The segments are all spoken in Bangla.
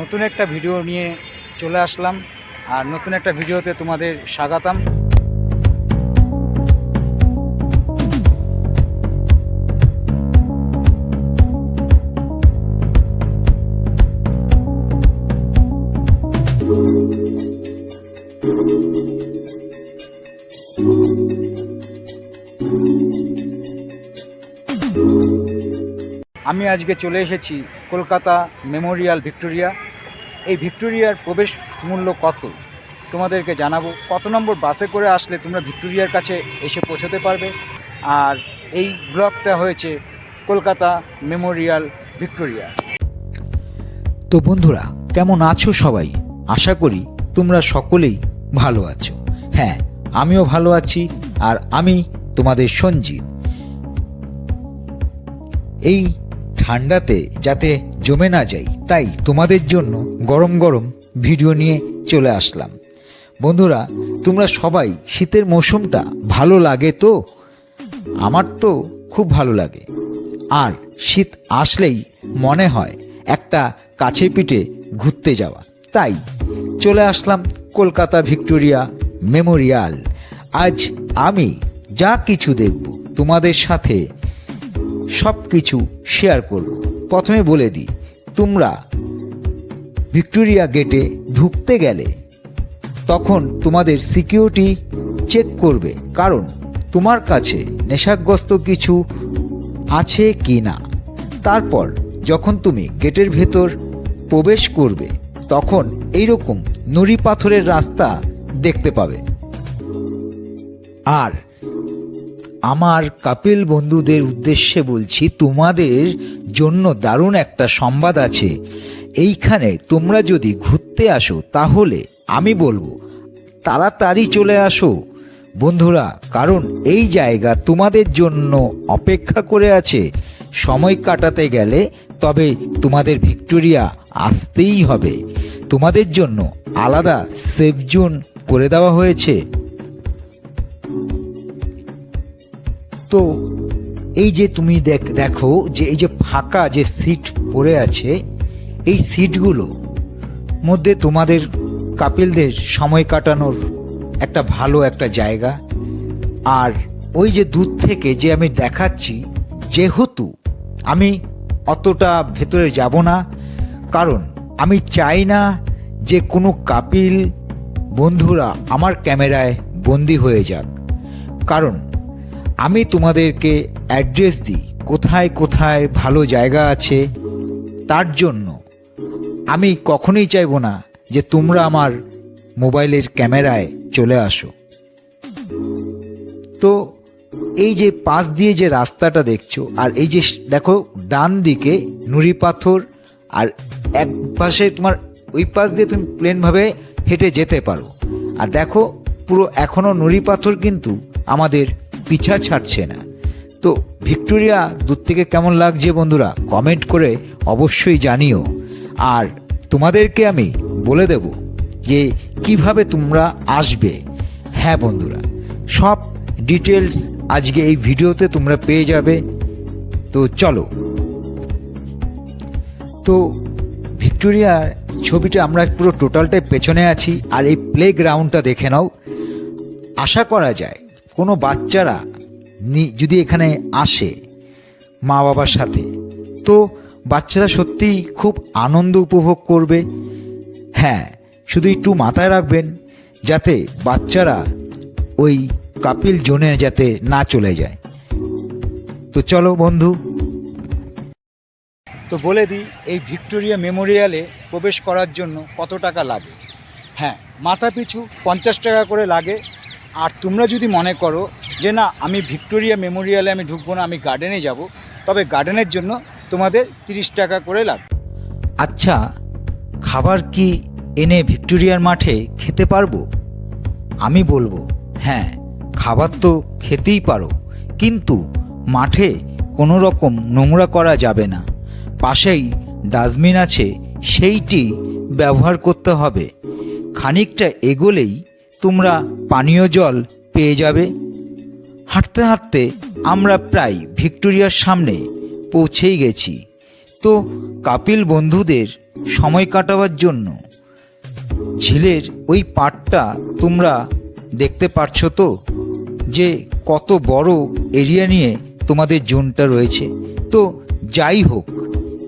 নতুন একটা ভিডিও নিয়ে চলে আসলাম। আর নতুন একটা ভিডিওতে তোমাদের স্বাগতম। আমি আজকে চলে এসেছি কলকাতা মেমোরিয়াল ভিক্টোরিয়া। এই ভিক্টোরিয়ার প্রবেশ মূল্য কত? তোমাদেরকে জানাব। কত নম্বর বাসে করে আসলে তোমরা ভিক্টোরিয়ার কাছে এসে পৌঁছতে পারবে। আর এই ব্লগটা হয়েছে কলকাতা মেমোরিয়াল ভিক্টোরিয়া। তো বন্ধুরা, কেমন আছো সবাই? আশা করি তোমরা সকলেই ভালো আছো। হ্যাঁ আমিও ভালো আছি আর আমি তোমাদের সঞ্জিত এই ঠান্ডাতে যাতে জমে না যাই, তাই তোমাদের জন্য গরম গরম ভিডিও নিয়ে চলে আসলাম। বন্ধুরা, তোমরা সবাই শীতের মৌসুমটা ভালো লাগে তো? আমার তো খুব ভালো লাগে। আর শীত আসলেই মনে হয় একটা কাছে পিঠে ঘুরতে যাওয়া। তাই চলে আসলাম কলকাতা ভিক্টোরিয়া মেমোরিয়াল। আজ আমি যা কিছু দেখব তোমাদের সাথে সব কিছু শেয়ার করব। প্রথমে বলে দিই, তোমরা ভিক্টোরিয়া গেটে ঢুকতে গেলে তখন তোমাদের সিকিউরিটি চেক করবে, কারণ তোমার কাছে নেশাগ্রস্ত কিছু আছে কি না তারপর যখন তুমি গেটের ভেতর প্রবেশ করবে, তখন এইরকম নুড়ি পাথরের রাস্তা দেখতে পাবে। আর আমার কাপিল বন্ধুদের উদ্দেশ্যে বলছি, তোমাদের জন্য দারুণ একটা সংবাদ আছে। এইখানে তোমরা যদি ঘুরতে আসো, তাহলে আমি বলব, তাড়াতাড়ি চলে আসো। বন্ধুরা, কারণ এই জায়গা তোমাদের জন্য অপেক্ষা করে আছে। সময় কাটাতে গেলে তবে তোমাদের ভিক্টোরিয়া আসতেই হবে। তোমাদের জন্য আলাদা সেফ জোন করে দেওয়া হয়েছে। তো এই যে তুমি দেখ দেখো যে এই যে ফাঁকা যে সিট পড়ে আছে, এই সিটগুলো মধ্যে তোমাদের কাপিলদের সময় কাটানোর একটা ভালো একটা জায়গা। আর ওই যে দূর থেকে যে আমি দেখাচ্ছি, যেহেতু আমি অতটা ভেতরে যাব না, কারণ আমি চাই না যে কোনো কাপিল বন্ধুরা আমার ক্যামেরায় বন্দি হয়ে যাক। কারণ আমি তোমাদেরকে অ্যাড্রেস দিই। কোথায় কোথায় ভালো জায়গা আছে, তার জন্য। আমি কখনোই চাইব না যে তোমরা আমার মোবাইলের ক্যামেরায় চলে আসো। তো এই যে পাশ দিয়ে যে রাস্তাটা দেখছ, আর এই যে দেখো, ডান দিকে নুড়ি পাথর, আর এক পাশে তোমার ওই পাশ দিয়ে তুমি প্লেনভাবে হেঁটে যেতে পারো। আর দেখো, পুরো এখনও নুড়ি পাথর কিন্তু আমাদের পিছা ছাড়ছে না। তো ভিক্টোরিয়া দূর থেকে কেমন লাগছে বন্ধুরা কমেন্ট করে অবশ্যই জানিও। আর তোমাদেরকে আমি বলে দেব যে কীভাবে তোমরা আসবে। হ্যাঁ বন্ধুরা, সব ডিটেলস আজকে এই ভিডিওতে তোমরা পেয়ে যাবে। তো চলো। তো ভিক্টোরিয়ার ছবিটা আমরা পুরো টোটালটাই পেছনে আছি। আর এই প্লে গ্রাউন্ডটা দেখে নাও। আশা করা যায় কোনো বাচ্চারা যদি এখানে আসে মা বাবার সাথে, তো বাচ্চারা সত্যিই খুব আনন্দ উপভোগ করবে। হ্যাঁ শুধু একটু মাথায় রাখবেন যাতে বাচ্চারা ওই কাপিল জোনে যাতে না চলে যায়। তো চলো বন্ধু। তো বলে দিই, এই ভিক্টোরিয়া মেমোরিয়ালে প্রবেশ করার জন্য কত টাকা লাগে? হ্যাঁ মাথা পিছু পঞ্চাশ টাকা করে লাগে আর তোমরা যদি মনে করো যে না, আমি ভিক্টোরিয়া মেমোরিয়ালে আমি ঢুকবো না, আমি গার্ডেনে যাব, তবে গার্ডেনের জন্য তোমাদের তিরিশ টাকা করে লাগবে। আচ্ছা খাবার কি এনে ভিক্টোরিয়ার মাঠে খেতে পারব? আমি বলব হ্যাঁ খাবার তো খেতেই পারো, কিন্তু মাঠে কোনো রকম নোংরা করা যাবে না। পাশেই ডাস্টবিন আছে, সেইটি ব্যবহার করতে হবে। খানিকটা এগোলেই তোমরা পানীয় জল পেয়ে যাবে। হাঁটতে হাঁটতে আমরা প্রায় ভিক্টোরিয়ার সামনে পৌঁছেই গেছি। তো কাপিল বন্ধুদের সময় কাটাবার জন্য ঝিলের ওই পাটটা তোমরা দেখতে পাচ্ছ তো? যে কত বড় এরিয়া নিয়ে তোমাদের জোনটা রয়েছে। তো যাই হোক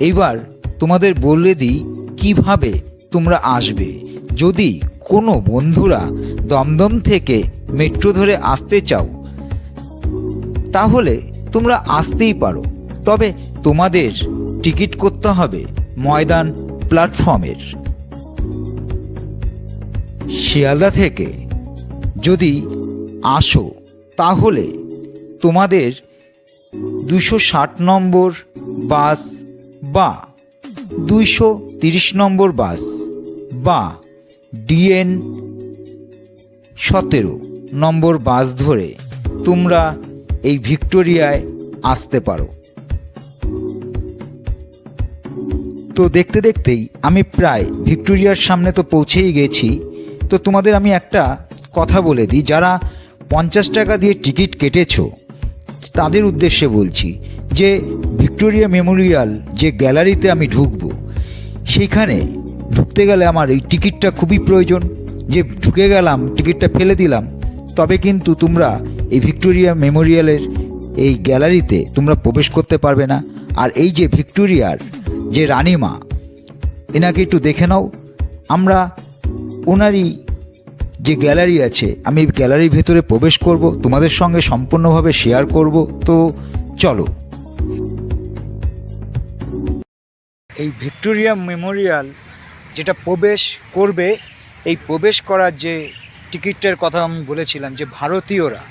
এবার তোমাদের বলে দিই কীভাবে তোমরা আসবে। যদি কোনো বন্ধুরা দমদম থেকে মেট্রো ধরে আসতে চাও, তাহলে তোমরা আসতেই পারো। তবে তোমাদের টিকিট করতে হবে ময়দান প্ল্যাটফর্মের। শিয়ালদা থেকে যদি আসো, তাহলে তোমাদের দুশো ষাট নম্বর বাস বা দুইশো তিরিশ নম্বর বাস বা ডিএন সতেরো নম্বর বাস ধরে তোমরা এই ভিক্টোরিয়ায় আসতে পারো। তো দেখতে দেখতেই আমি প্রায় ভিক্টোরিয়ার সামনে তো পৌঁছেই গেছি। তো তোমাদের আমি একটা কথা বলে দিই, যারা পঞ্চাশ টাকা দিয়ে টিকিট কেটেছো, তাদের উদ্দেশ্যে বলছি যে ভিক্টোরিয়া মেমোরিয়াল যে গ্যালারিতে আমি ঢুকবো, সেইখানে ঢুকতে গেলে আমার এই টিকিটটা খুবই প্রয়োজন। যে ঢুকে গেলাম, টিকিটটা ফেলে দিলাম, তবে কিন্তু তোমরা এই ভিক্টোরিয়া মেমোরিয়ালের এই গ্যালারিতে তোমরা প্রবেশ করতে পারবে না। আর এই যে ভিক্টোরিয়ার যে রানীমা, এনাকে একটু দেখে নাও। আমরা ওনারই যে গ্যালারি আছে, আমি গ্যালারির ভেতরে প্রবেশ করব, তোমাদের সঙ্গে সম্পূর্ণভাবে শেয়ার করব। তো চলো। এই ভিক্টোরিয়া মেমোরিয়াল যেটা প্রবেশ করবে এই প্রবেশ করার যে টিকিটটার কথা আমি বলেছিলাম যে ভারতীয়রা,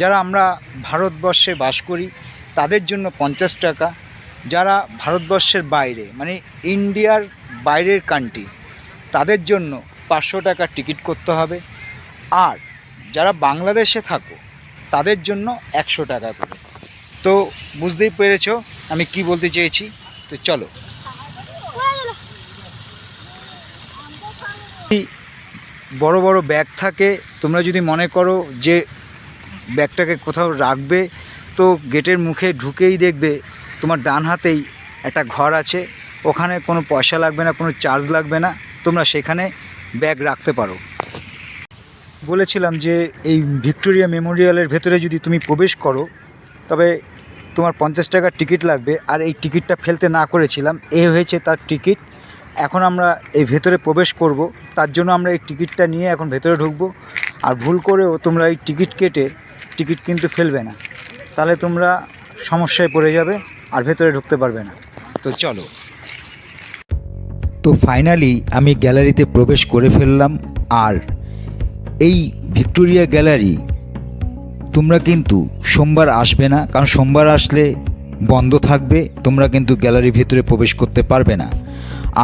যারা আমরা ভারতবর্ষে বাস করি, তাদের জন্য পঞ্চাশ টাকা। যারা ভারতবর্ষের বাইরে মানে ইন্ডিয়ার বাইরের কান্ট্রি তাদের জন্য পাঁচশো টাকা টিকিট করতে হবে। আর যারা বাংলাদেশে থাকো, তাদের জন্য একশো টাকা করে। তো বুঝতেই পেরেছ আমি কি বলতে চেয়েছি? তো চলো। বড় বড় ব্যাগ থাকে, তোমরা যদি মনে করো যে ব্যাগটাকে কোথাও রাখবে, তো গেটের মুখে ঢুকেই দেখবে তোমার ডান হাতেই একটা ঘর আছে, ওখানে কোনো পয়সা লাগবে না, কোনো চার্জ লাগবে না, তোমরা সেখানে ব্যাগ রাখতে পারো। বলেছিলাম যে এই ভিক্টোরিয়া মেমোরিয়ালের ভেতরে যদি তুমি প্রবেশ করো, তবে তোমার পঞ্চাশ টাকার টিকিট লাগবে, আর এই টিকিটটা ফেলতে না করেছিলাম, এ হয়েছে তার টিকিট। এখন আমরা এই ভেতরে প্রবেশ করব। তার জন্য আমরা এই টিকিটটা নিয়ে এখন ভেতরে ঢুকবো। আর ভুল করেও তোমরা এই টিকিট কেটে টিকিট কিন্তু ফেলবে না। তাহলে তোমরা সমস্যায় পড়ে যাবে আর ভেতরে ঢুকতে পারবে না। তো চলো। তো ফাইনালি আমি গ্যালারিতে প্রবেশ করে ফেললাম। আর এই ভিক্টোরিয়া গ্যালারি তোমরা কিন্তু সোমবার আসবে না। কারণ সোমবার আসলে বন্ধ থাকবে। তোমরা কিন্তু গ্যালারির ভিতরে প্রবেশ করতে পারবে না।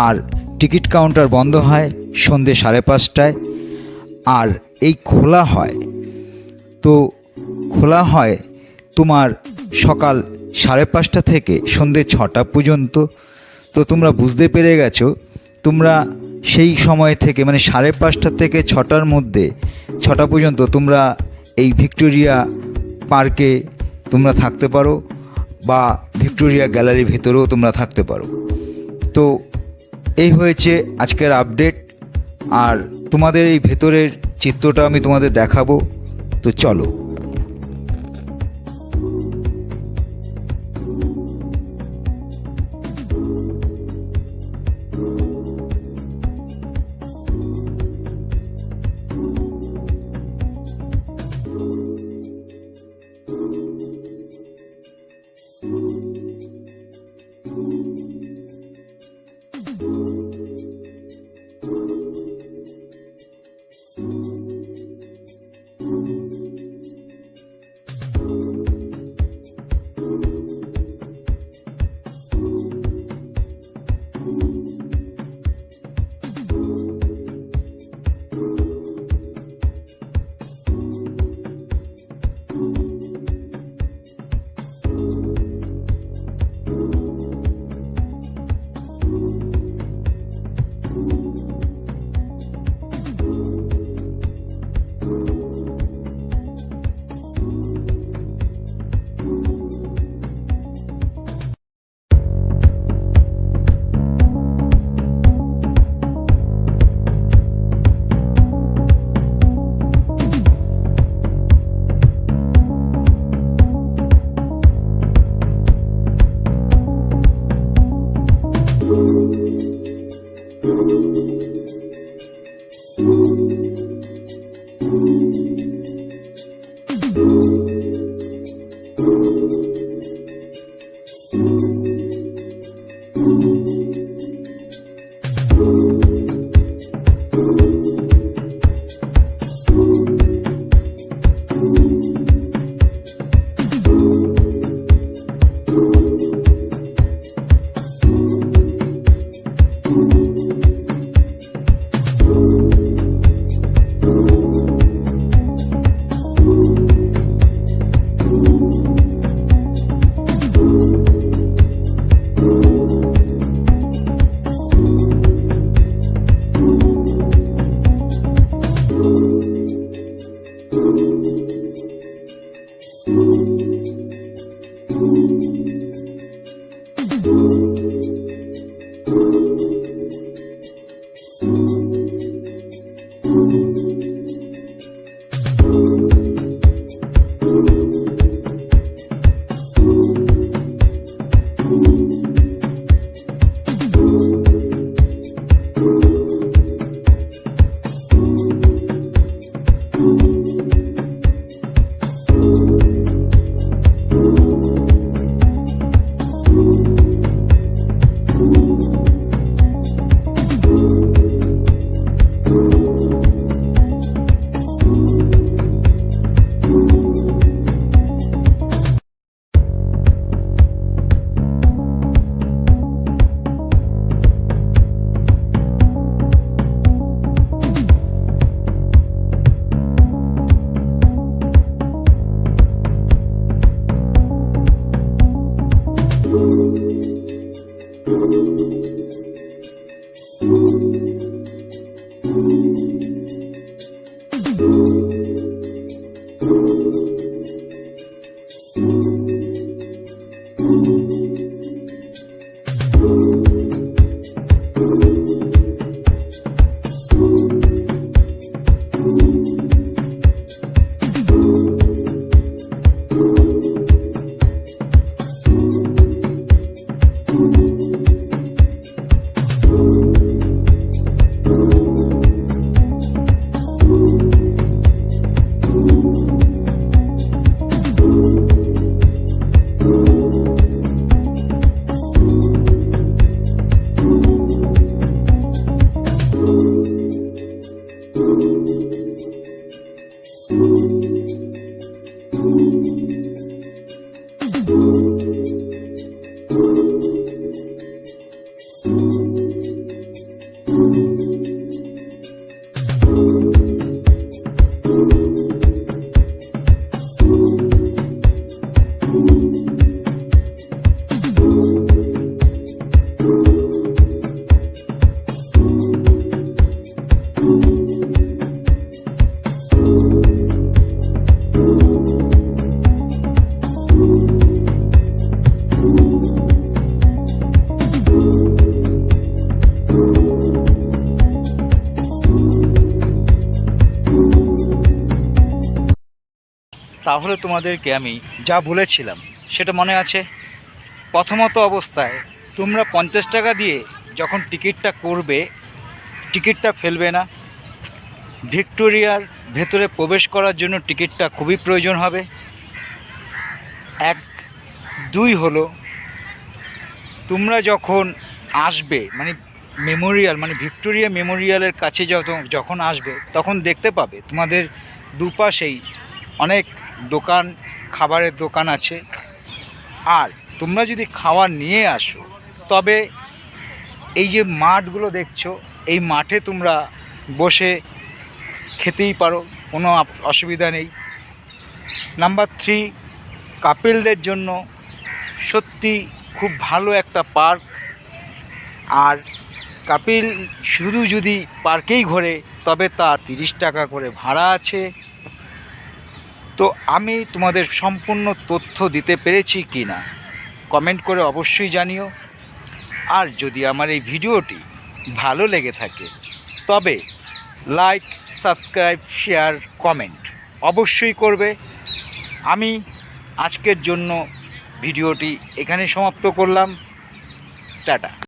আর টিকিট কাউন্টার বন্ধ হয় সন্ধে সাড়ে পাঁচটায়। আর এই খোলা হয়, তো খোলা হয় তোমার সকাল সাড়ে পাঁচটা থেকে সন্ধে ছটা পর্যন্ত। তো তোমরা বুঝতে পেরে গেছো, তোমরা সেই সময় থেকে মানে সাড়ে পাঁচটা থেকে ছটার মধ্যে, ছটা পর্যন্ত তোমরা এই ভিক্টোরিয়া পার্কে তোমরা থাকতে পারো বা ভিক্টোরিয়া গ্যালারির ভেতরেও তোমরা থাকতে পারো। তো এই হয়েছে আজকের আপডেট আর তোমাদের এই ভেতরের চিত্রটা আমি তোমাদের দেখাবো। তো চলো। তাহলে তোমাদেরকে আমি যা বলেছিলাম, সেটা মনে আছে? প্রথমত অবস্থায় তোমরা পঞ্চাশ টাকা দিয়ে যখন টিকিটটা করবে, টিকিটটা ফেলবে না। ভিক্টোরিয়ার ভেতরে প্রবেশ করার জন্য টিকিটটা খুবই প্রয়োজন হবে। এক, দুই হলো, তোমরা যখন আসবে মানে মেমোরিয়াল মানে ভিক্টোরিয়া মেমোরিয়ালের কাছে যখন যখন আসবে, তখন দেখতে পাবে তোমাদের দুপাশেই অনেক দোকান, খাবারের দোকান আছে। আর তোমরা যদি খাবার নিয়ে আসো, তবে এই যে মাঠগুলো দেখছ, এই মাঠে তোমরা বসে খেতেই পারো, কোনো অসুবিধা নেই। নাম্বার থ্রি কাপিলদের জন্য সত্যি খুব ভালো একটা পার্ক। আর কাপিল শুধু যদি পার্কেই ঘোরে, তবে তার তিরিশ টাকা করে ভাড়া আছে। তো আমি তোমাদের সম্পূর্ণ তথ্য দিতে পেরেছি কি না কমেন্ট করে অবশ্যই জানিও। আর যদি আমার এই ভিডিওটি ভালো লেগে থাকে, তবে লাইক সাবস্ক্রাইব শেয়ার কমেন্ট অবশ্যই করবে। আমি আজকের জন্য ভিডিওটি এখানে সমাপ্ত করলাম। টাটা।